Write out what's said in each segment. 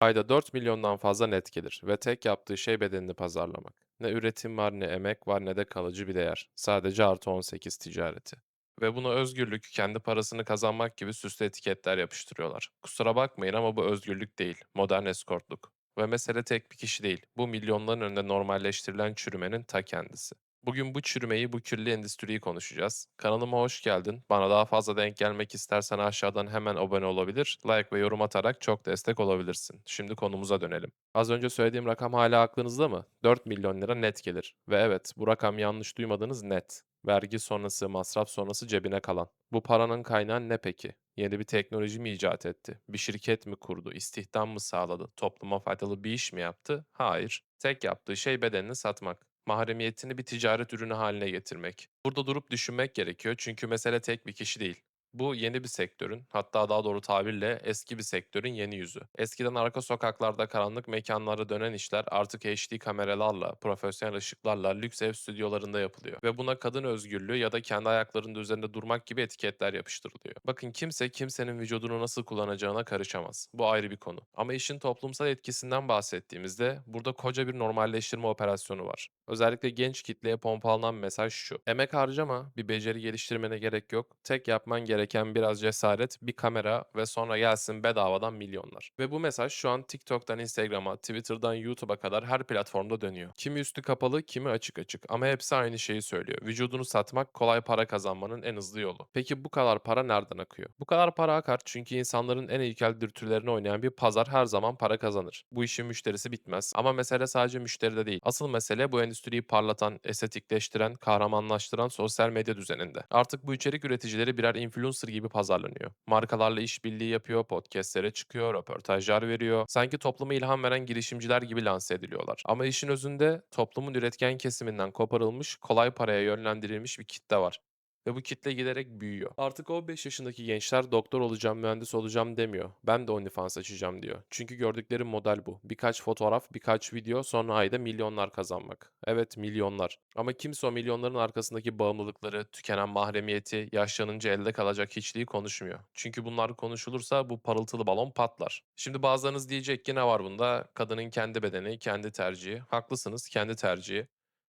Ayda 4 milyondan fazla net gelir ve tek yaptığı şey bedenini pazarlamak. Ne üretim var, ne emek var, ne de kalıcı bir değer. Sadece artı 18 ticareti. Ve buna özgürlük, kendi parasını kazanmak gibi süslü etiketler yapıştırıyorlar. Kusura bakmayın ama bu özgürlük değil, modern eskortluk. Ve mesele tek bir kişi değil, bu milyonların önünde normalleştirilen çürümenin ta kendisi. Bugün bu çürümeyi, bu kirli endüstriyi konuşacağız. Kanalıma hoş geldin. Bana daha fazla denk gelmek istersen aşağıdan hemen abone olabilir, like ve yorum atarak çok destek olabilirsin. Şimdi konumuza dönelim. Az önce söylediğim rakam hala aklınızda mı? 4 milyon lira net gelir. Ve evet, bu rakam yanlış duymadınız net. Vergi sonrası, masraf sonrası cebine kalan. Bu paranın kaynağı ne peki? Yeni bir teknoloji mi icat etti? Bir şirket mi kurdu? İstihdam mı sağladı? Topluma faydalı bir iş mi yaptı? Hayır. Tek yaptığı şey bedenini satmak. Mahremiyetini bir ticaret ürünü haline getirmek. Burada durup düşünmek gerekiyor çünkü mesele tek bir kişi değil. Bu yeni bir sektörün, hatta daha doğru tabirle eski bir sektörün yeni yüzü. Eskiden arka sokaklarda karanlık mekanlara dönen işler artık HD kameralarla, profesyonel ışıklarla, lüks ev stüdyolarında yapılıyor. Ve buna kadın özgürlüğü ya da kendi ayaklarının üzerinde durmak gibi etiketler yapıştırılıyor. Bakın kimse kimsenin vücudunu nasıl kullanacağına karışamaz. Bu ayrı bir konu. Ama işin toplumsal etkisinden bahsettiğimizde burada koca bir normalleştirme operasyonu var. Özellikle genç kitleye pompalanan mesaj şu. Emek harcama, bir beceri geliştirmene gerek yok. Tek yapman gereken biraz cesaret, bir kamera ve sonra gelsin bedavadan milyonlar. Ve bu mesaj şu an TikTok'tan Instagram'a, Twitter'dan YouTube'a kadar her platformda dönüyor. Kimi üstü kapalı, kimi açık açık ama hepsi aynı şeyi söylüyor. Vücudunu satmak kolay para kazanmanın en hızlı yolu. Peki bu kadar para nereden akıyor? Bu kadar para akar çünkü insanların en ilkel dürtülerini oynayan bir pazar her zaman para kazanır. Bu işin müşterisi bitmez. Ama mesele sadece müşteride değil. Asıl mesele bu endüstriyi parlatan, estetikleştiren, kahramanlaştıran sosyal medya düzeninde. Artık bu içerik üreticileri birer influencer gibi pazarlanıyor. Markalarla işbirliği yapıyor, podcastlere çıkıyor, röportajlar veriyor. Sanki topluma ilham veren girişimciler gibi lanse ediliyorlar. Ama işin özünde toplumun üretken kesiminden koparılmış, kolay paraya yönlendirilmiş bir kitle var. Ve bu kitle giderek büyüyor. Artık 15 yaşındaki gençler doktor olacağım, mühendis olacağım demiyor. Ben de OnlyFans açacağım diyor. Çünkü gördükleri model bu. Birkaç fotoğraf, birkaç video, sonra ayda milyonlar kazanmak. Evet milyonlar. Ama kimse o milyonların arkasındaki bağımlılıkları, tükenen mahremiyeti, yaşlanınca elde kalacak hiçliği konuşmuyor. Çünkü bunlar konuşulursa bu parıltılı balon patlar. Şimdi bazılarınız diyecek ki ne var bunda? Kadının kendi bedeni, kendi tercihi. Haklısınız, kendi tercihi.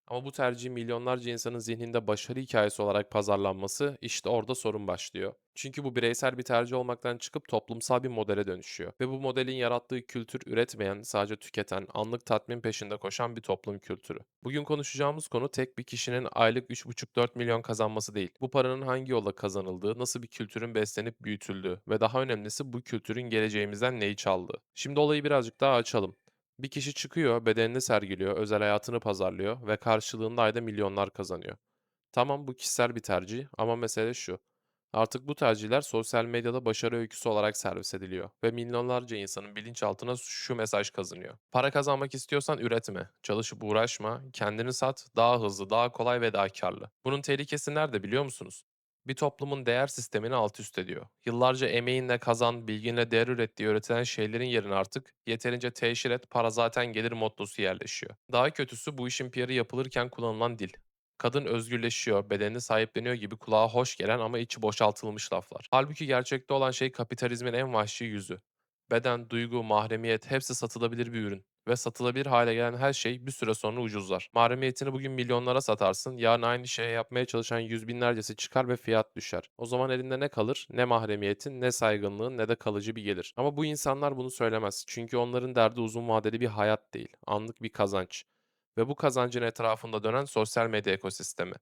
Ama bu tercihin milyonlarca insanın zihninde başarı hikayesi olarak pazarlanması işte orada sorun başlıyor. Çünkü bu bireysel bir tercih olmaktan çıkıp toplumsal bir modele dönüşüyor. Ve bu modelin yarattığı kültür üretmeyen, sadece tüketen, anlık tatmin peşinde koşan bir toplum kültürü. Bugün konuşacağımız konu tek bir kişinin aylık 3,5-4 milyon kazanması değil. Bu paranın hangi yolla kazanıldığı, nasıl bir kültürün beslenip büyütüldüğü ve daha önemlisi bu kültürün geleceğimizden neyi çaldığı. Şimdi olayı birazcık daha açalım. Bir kişi çıkıyor, bedenini sergiliyor, özel hayatını pazarlıyor ve karşılığında ayda milyonlar kazanıyor. Tamam bu kişisel bir tercih ama mesele şu. Artık bu tercihler sosyal medyada başarı öyküsü olarak servis ediliyor ve milyonlarca insanın bilinçaltına şu mesaj kazanıyor. Para kazanmak istiyorsan üretme, çalışıp uğraşma, kendini sat, daha hızlı, daha kolay ve daha karlı. Bunun tehlikesi nerede biliyor musunuz? Bir toplumun değer sistemini alt üst ediyor. Yıllarca emeğinle kazan, bilginle değer üret diye öğretilen şeylerin yerine artık yeterince teşhir et, para zaten gelir mottosu yerleşiyor. Daha kötüsü bu işin PR'ı yapılırken kullanılan dil. Kadın özgürleşiyor, bedenini sahipleniyor gibi kulağa hoş gelen ama içi boşaltılmış laflar. Halbuki gerçekte olan şey kapitalizmin en vahşi yüzü. Beden, duygu, mahremiyet hepsi satılabilir bir ürün. Ve satılabilir hale gelen her şey bir süre sonra ucuzlar. Mahremiyetini bugün milyonlara satarsın, yarın aynı şeyi yapmaya çalışan yüz binlercesi çıkar ve fiyat düşer. O zaman elinde ne kalır? Ne mahremiyetin, ne saygınlığın, ne de kalıcı bir gelir. Ama bu insanlar bunu söylemez. Çünkü onların derdi uzun vadeli bir hayat değil, anlık bir kazanç. Ve bu kazancın etrafında dönen sosyal medya ekosistemi.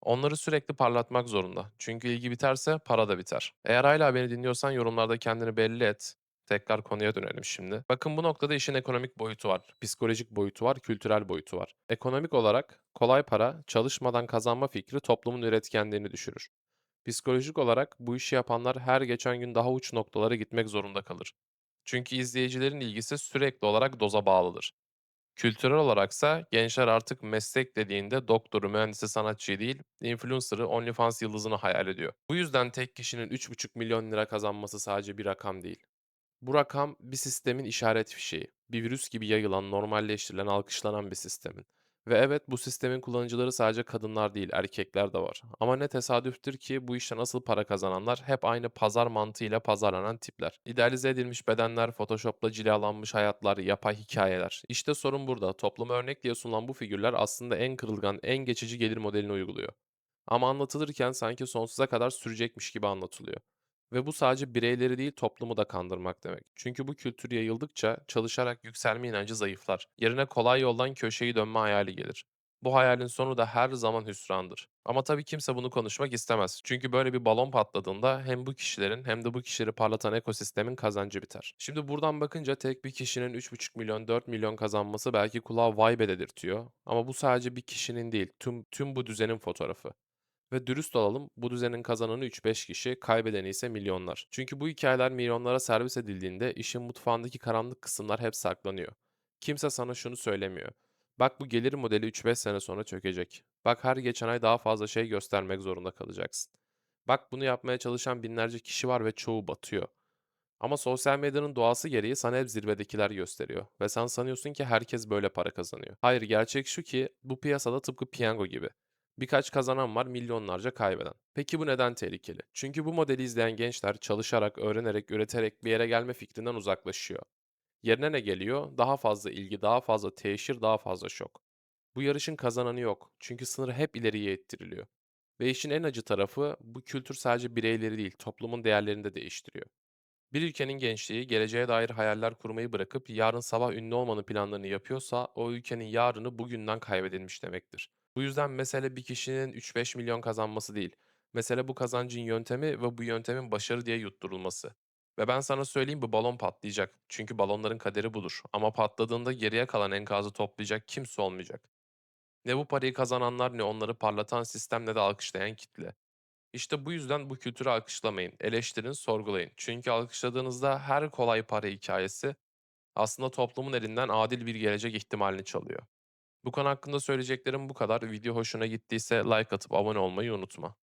Onları sürekli parlatmak zorunda. Çünkü ilgi biterse para da biter. Eğer hala beni dinliyorsan yorumlarda kendini belli et. Tekrar konuya dönelim şimdi. Bakın bu noktada işin ekonomik boyutu var, psikolojik boyutu var, kültürel boyutu var. Ekonomik olarak kolay para, çalışmadan kazanma fikri toplumun üretkenliğini düşürür. Psikolojik olarak bu işi yapanlar her geçen gün daha uç noktalara gitmek zorunda kalır. Çünkü izleyicilerin ilgisi sürekli olarak doza bağlıdır. Kültürel olaraksa gençler artık meslek dediğinde doktoru, mühendisi, sanatçıyı değil, influencer'ı, OnlyFans yıldızını hayal ediyor. Bu yüzden tek kişinin 3,5 milyon lira kazanması sadece bir rakam değil. Bu rakam bir sistemin işaret fişeği. Bir virüs gibi yayılan, normalleştirilen, alkışlanan bir sistemin. Ve evet, bu sistemin kullanıcıları sadece kadınlar değil, erkekler de var. Ama ne tesadüftür ki bu işten asıl para kazananlar hep aynı pazar mantığıyla pazarlanan tipler. İdealize edilmiş bedenler, Photoshop'la cilalanmış hayatlar, yapay hikayeler. İşte sorun burada. Topluma örnek diye sunulan bu figürler aslında en kırılgan, en geçici gelir modelini uyguluyor. Ama anlatılırken sanki sonsuza kadar sürecekmiş gibi anlatılıyor. Ve bu sadece bireyleri değil toplumu da kandırmak demek. Çünkü bu kültür yayıldıkça çalışarak yükselme inancı zayıflar. Yerine kolay yoldan köşeyi dönme hayali gelir. Bu hayalin sonu da her zaman hüsrandır. Ama tabii kimse bunu konuşmak istemez. Çünkü böyle bir balon patladığında hem bu kişilerin hem de bu kişileri parlatan ekosistemin kazancı biter. Şimdi buradan bakınca tek bir kişinin 3,5 milyon 4 milyon kazanması belki kulağa vay be dedirtiyor. Ama bu sadece bir kişinin değil tüm, tüm bu düzenin fotoğrafı. Ve dürüst olalım, bu düzenin kazananı 3-5 kişi, kaybedeni ise milyonlar. Çünkü bu hikayeler milyonlara servis edildiğinde işin mutfağındaki karanlık kısımlar hep saklanıyor. Kimse sana şunu söylemiyor. Bak bu gelir modeli 3-5 sene sonra çökecek. Bak her geçen ay daha fazla şey göstermek zorunda kalacaksın. Bak bunu yapmaya çalışan binlerce kişi var ve çoğu batıyor. Ama sosyal medyanın doğası gereği sana hep zirvedekiler gösteriyor ve sen sanıyorsun ki herkes böyle para kazanıyor. Hayır, gerçek şu ki bu piyasada tıpkı piyango gibi. Birkaç kazanan var, milyonlarca kaybeden. Peki bu neden tehlikeli? Çünkü bu modeli izleyen gençler çalışarak, öğrenerek, üreterek bir yere gelme fikrinden uzaklaşıyor. Yerine ne geliyor? Daha fazla ilgi, daha fazla teşhir, daha fazla şok. Bu yarışın kazananı yok. Çünkü sınır hep ileriye ittiriliyor. Ve işin en acı tarafı bu kültür sadece bireyleri değil, toplumun değerlerini de değiştiriyor. Bir ülkenin gençliği geleceğe dair hayaller kurmayı bırakıp yarın sabah ünlü olmanın planlarını yapıyorsa o ülkenin yarını bugünden kaybedilmiş demektir. Bu yüzden mesele bir kişinin 3-5 milyon kazanması değil. Mesele bu kazancın yöntemi ve bu yöntemin başarı diye yutturulması. Ve ben sana söyleyeyim bu balon patlayacak. Çünkü balonların kaderi budur. Ama patladığında geriye kalan enkazı toplayacak kimse olmayacak. Ne bu parayı kazananlar ne onları parlatan sistem ne de alkışlayan kitle. İşte bu yüzden bu kültürü alkışlamayın, eleştirin, sorgulayın. Çünkü alkışladığınızda her kolay para hikayesi aslında toplumun elinden adil bir gelecek ihtimalini çalıyor. Bu konu hakkında söyleyeceklerim bu kadar. Video hoşuna gittiyse like atıp abone olmayı unutma.